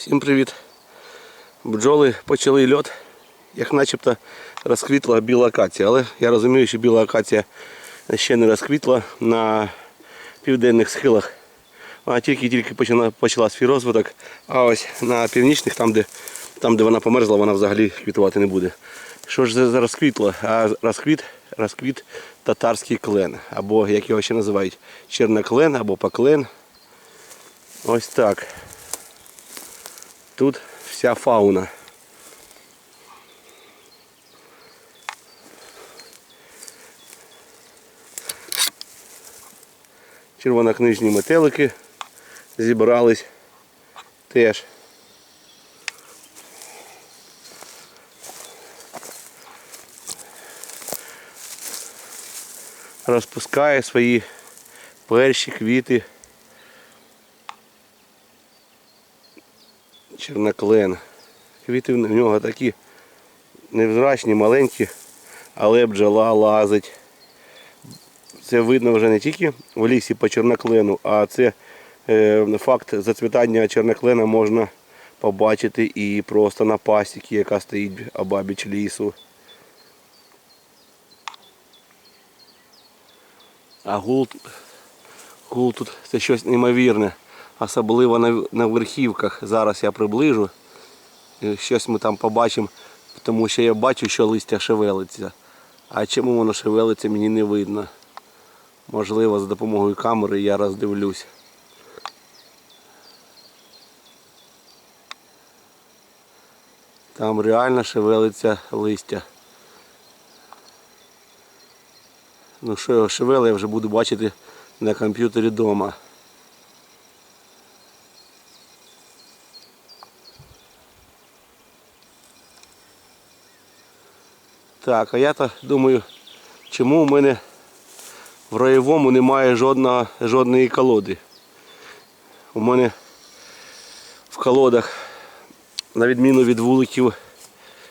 Всім привіт. Бджоли почали льот, як начебто розквітла біла акація. Але я розумію, що біла акація ще не розквітла на південних схилах. Вона тільки-тільки почала, почала свій розвиток, а ось на північних, там де, там, де вона померзла, вона взагалі квітувати не буде. Що ж за розквітло? А розквіт, розквіт татарський клен, або як його ще називають, черноклен або поклен. Ось так. Тут вся фауна. Червонокнижні метелики зібрались теж. Розпускає свої перші квіти. Черноклен. Квіти в нього такі невзрачні, маленькі, але бджола лазить. Це видно вже не тільки в лісі по чорноклену, а це е, факт зацвітання чорноклена можна побачити і просто на пасіці, яка стоїть обабіч лісу. А гул, гул тут це щось неймовірне. Особливо на, на верхівках. Зараз я приближу. Щось ми там побачимо, тому що я бачу, що листя шевелиться. А чому воно шевелиться, мені не видно. Можливо, за допомогою камери я роздивлюсь. Там реально шевелиться листя. Ну що його шевели, я вже буду бачити на комп'ютері вдома. Так, а я то думаю, чому в мене в роєвому немає жодного, жодної колоди. У мене в колодах, на відміну від вуликів,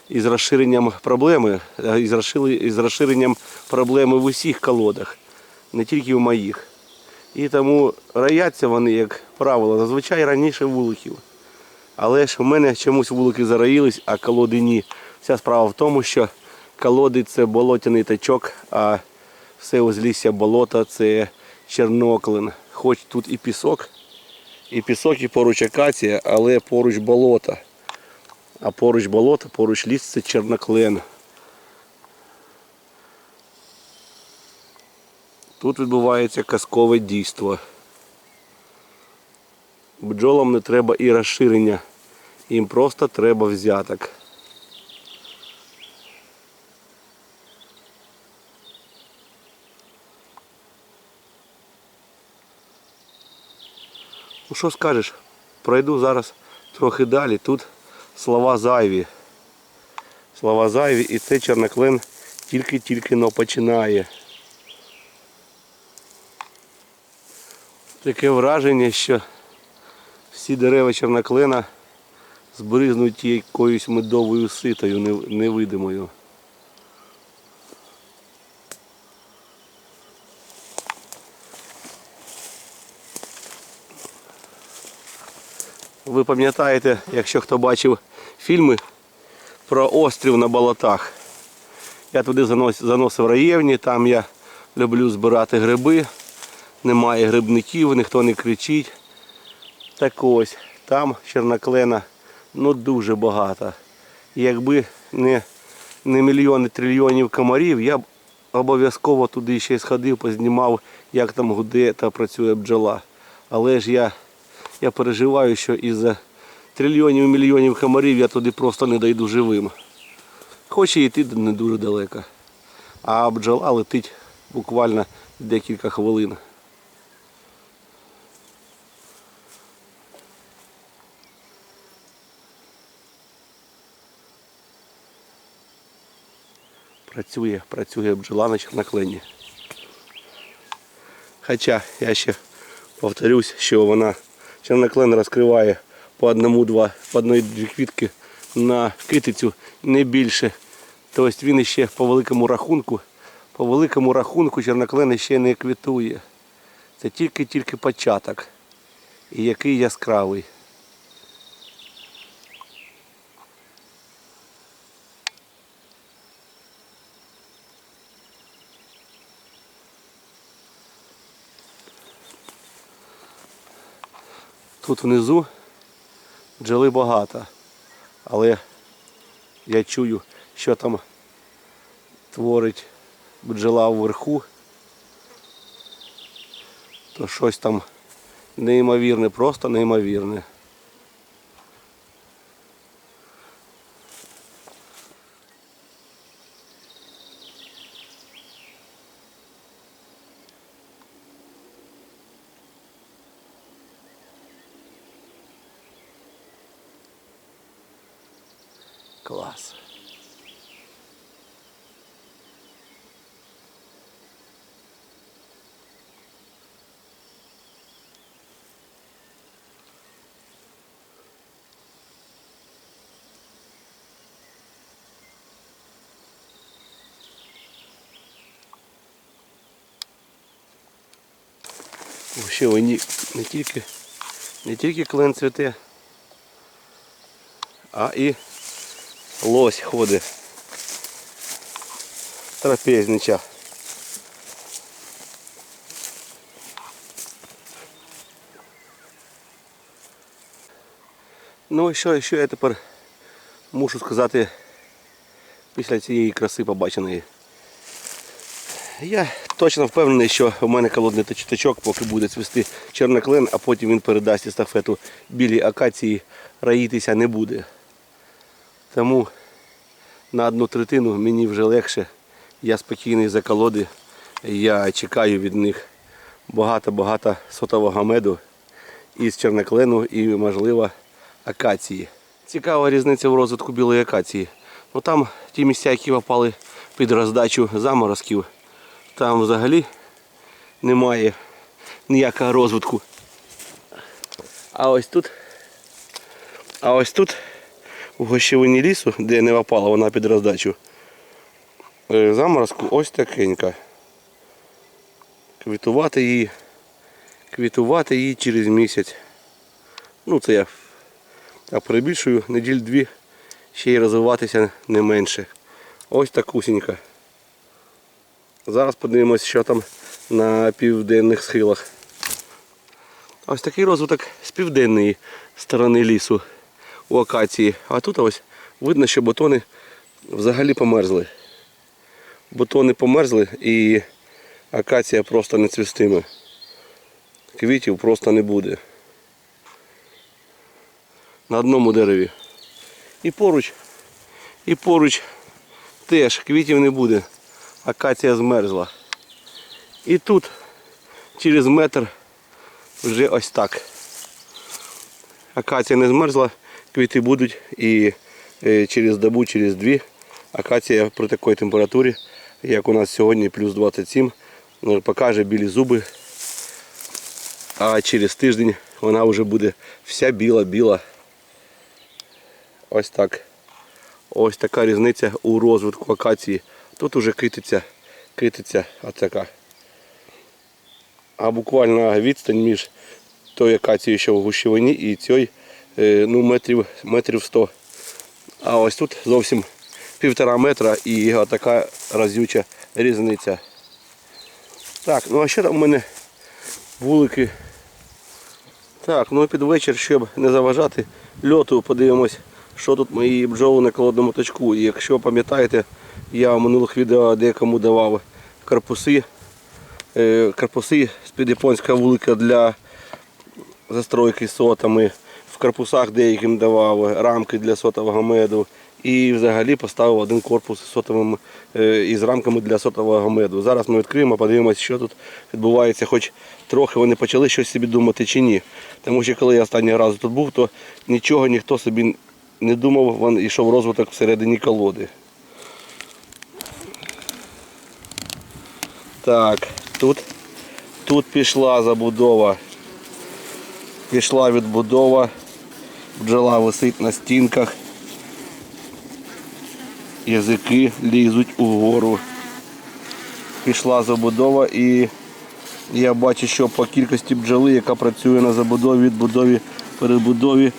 із розширенням проблеми, розшили- із розширенням проблеми в усіх колодах, не тільки в моїх. І тому рояться вони, як правило, зазвичай раніше вуликів. Але ж у мене чомусь вулики зароїлись, а колоди ні. Вся справа в тому, що колоди це болотяний тачок, а все узлісся болота це черноклин. Хоч тут і пісок, і пісок, і поруч акація, але поруч болото. А поруч болото, поруч ліс це черноклин. Тут відбувається казкове дійство. Бджолам не треба і розширення. Їм просто треба взяток. Що скажеш? Пройду зараз трохи далі. Тут слова зайві. Слова зайві і це чорноклен тільки-тільки но починає. Таке враження, що всі дерева чорноклена збризнуті якоюсь медовою ситою невидимою. Ви пам'ятаєте, якщо хто бачив фільми про острів на болотах. Я туди заносив раєвні, там я люблю збирати гриби. Немає грибників, ніхто не кричить. Так ось, там чорноклена ну дуже багато. Якби не, не мільйони трильйонів комарів, я б обов'язково туди ще й сходив, познімав, як там гуде та працює бджола. Але ж я, я переживаю, що із-за трильйонів мільйонів комарів я туди просто не дойду живим. Хоч і йти не дуже далеко. А бджола летить буквально декілька хвилин. Працює, працює бджола на чорноклені. Хоча я ще повторюсь, що вона чорноклен розкриває по одному-два, по одної-дві квітки на китицю не більше. Тобто він ще по великому рахунку, по великому рахунку чорноклен ще не квітує. Це тільки-тільки початок. І який яскравий. Тут внизу бджоли багато, але я чую, що там творить бджола вверху, то щось там неймовірне, просто неймовірне. Ще вони не тільки, не тільки клен цвіте, а і лось ходить. Трапезнича. Ну і що, і що я тепер мушу сказати після цієї краси побаченої. Я точно впевнений, що у мене колодний точок, поки буде цвісти чорноклен, а потім він передасть естафету білій акації, раїтися не буде. Тому на одну третину мені вже легше. Я спокійний за колоди. Я чекаю від них багато-багато сотового меду із чорноклену і, можливо, акації. Цікава різниця в розвитку білої акації. Ну там ті місця, які попали під роздачу заморозків, там взагалі немає ніякого розвитку. А ось тут, а ось тут в гощевині лісу, де не попала вона під роздачу, е, заморозку ось такенька. Квітувати її, квітувати її через місяць. Ну це я так перебільшую, неділь дві ще й розвиватися не менше. Ось такусінька. Зараз подивимось, що там на південних схилах. Ось такий розвиток з південної сторони лісу у акації. А тут ось видно, що бутони взагалі померзли. Бутони померзли і акація просто не цвістиме. Квітів просто не буде. На одному дереві. І поруч, і поруч теж квітів не буде. Акація змерзла. І тут через метр вже ось так. Акація не змерзла, квіти будуть і е, через добу, через дві акація при такій температурі, як у нас сьогодні плюс 27, е, покаже білі зуби. А через тиждень вона вже буде вся біла-біла. Ось так. Ось така різниця у розвитку акації. Тут уже кититься, кититься отака. А буквально відстань між тою акацією, що в гущевині, і цією е, ну, метрів, метрів 100. А ось тут зовсім півтора метра і така разюча різниця. Так, ну а що там у мене вулики? Так, ну під вечір, щоб не заважати льоту, подивимось, що тут мої бджоли на колодному точку. І якщо пам'ятаєте, я в минулих відео декому давав карпуси. Е, Карпуси з-під японська вулика для застройки сотами. В карпусах деяким давав рамки для сотового меду. І взагалі поставив один корпус з сотовим е, із рамками для сотового меду. Зараз ми відкриємо, подивимося, що тут відбувається, хоч трохи вони почали щось собі думати чи ні. Тому що коли я останній раз тут був, то нічого ніхто собі не думав, він йшов розвиток всередині колоди. Так, тут, тут пішла забудова. Пішла відбудова. Бджола висить на стінках. Язики лізуть угору. Пішла забудова і я бачу, що по кількості бджоли, яка працює на забудові, відбудові, перебудові,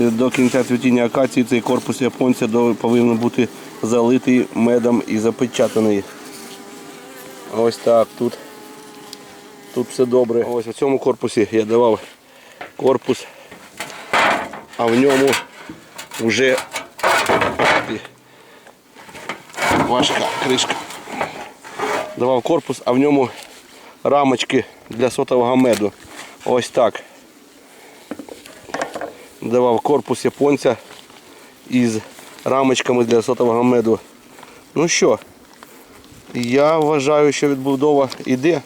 е, до кінця цвітіння акації цей корпус японця повинен бути залитий медом і запечатаний. Ось так тут. Тут все добре. Ось у цьому корпусі я давав корпус а в ньому вже важка кришка. Давав корпус, а в ньому рамочки для сотового меду. Ось так. Давав корпус японця із рамочками для сотового меду. Ну що, я вважаю, що відбудова іде.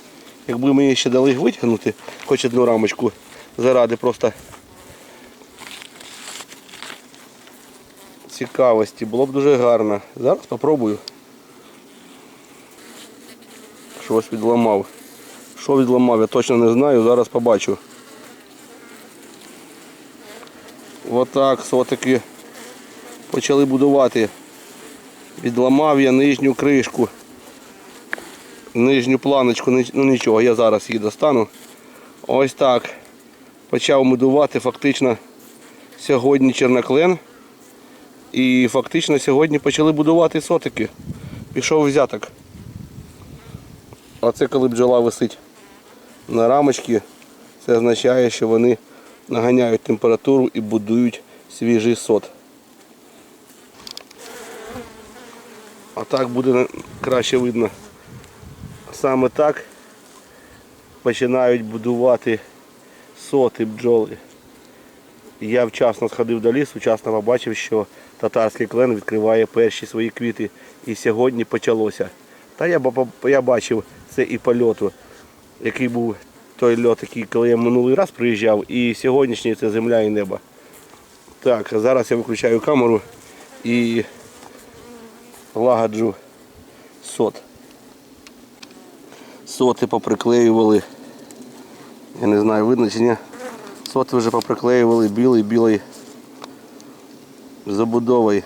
Якби мені ще дали витягнути хоч одну рамочку заради просто цікавості, було б дуже гарно. Зараз спробую. Щось відламав. Що відламав, я точно не знаю, зараз побачу. Отак сотики почали будувати. Відламав я нижню кришку. Нижню планочку, ну нічого, я зараз її достану. Ось так. Почав будувати фактично сьогодні черноклен. І фактично сьогодні почали будувати сотики. Пішов взяток. А це коли бджола висить на рамочці, це означає, що вони наганяють температуру і будують свіжий сот. А так буде краще видно. Саме так починають будувати соти бджоли. Я вчасно сходив до лісу, вчасно побачив, що татарський клен відкриває перші свої квіти. І сьогодні почалося. Та я, я бачив це і по льоту, який був той льот, який, коли я минулий раз приїжджав, і сьогоднішній це земля і небо. Так, зараз я виключаю камеру і лагоджу сот. Соти поприклеювали. Я не знаю, видно чи ні. Соти вже поприклеювали білий білий забудовою.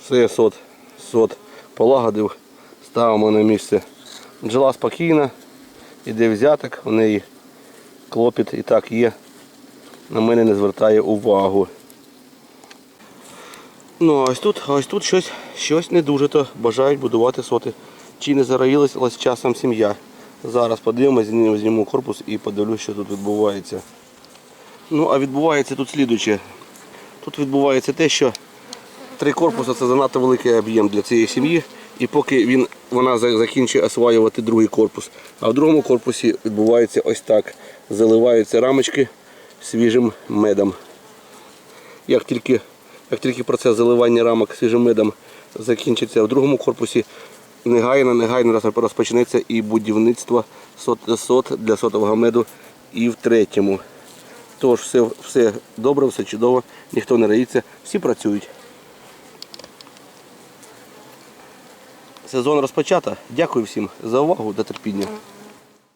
Все, сот, сот полагодив, ставимо на місце. Бджола спокійна, іде взяток, у неї клопіт і так є. На мене не звертає увагу. Ну, а ось тут, ось тут щось, щось не дуже то бажають будувати соти. Чи не зароїлась часом сім'я. Зараз подивимось, зніму корпус і подивлюсь, що тут відбувається. Ну, а відбувається тут слідуче. Тут відбувається те, що три корпуси це занадто великий об'єм для цієї сім'ї. І поки він, вона закінчує осваювати другий корпус. А в другому корпусі відбувається ось так. Заливаються рамочки свіжим медом. Як тільки, як тільки процес заливання рамок свіжим медом закінчиться в другому корпусі, негайно, негайно розпочнеться і будівництво сот, для сотового меду і в третьому. Тож все, все добре, все чудово, ніхто не раїться, всі працюють. Сезон розпочато. Дякую всім за увагу та терпіння.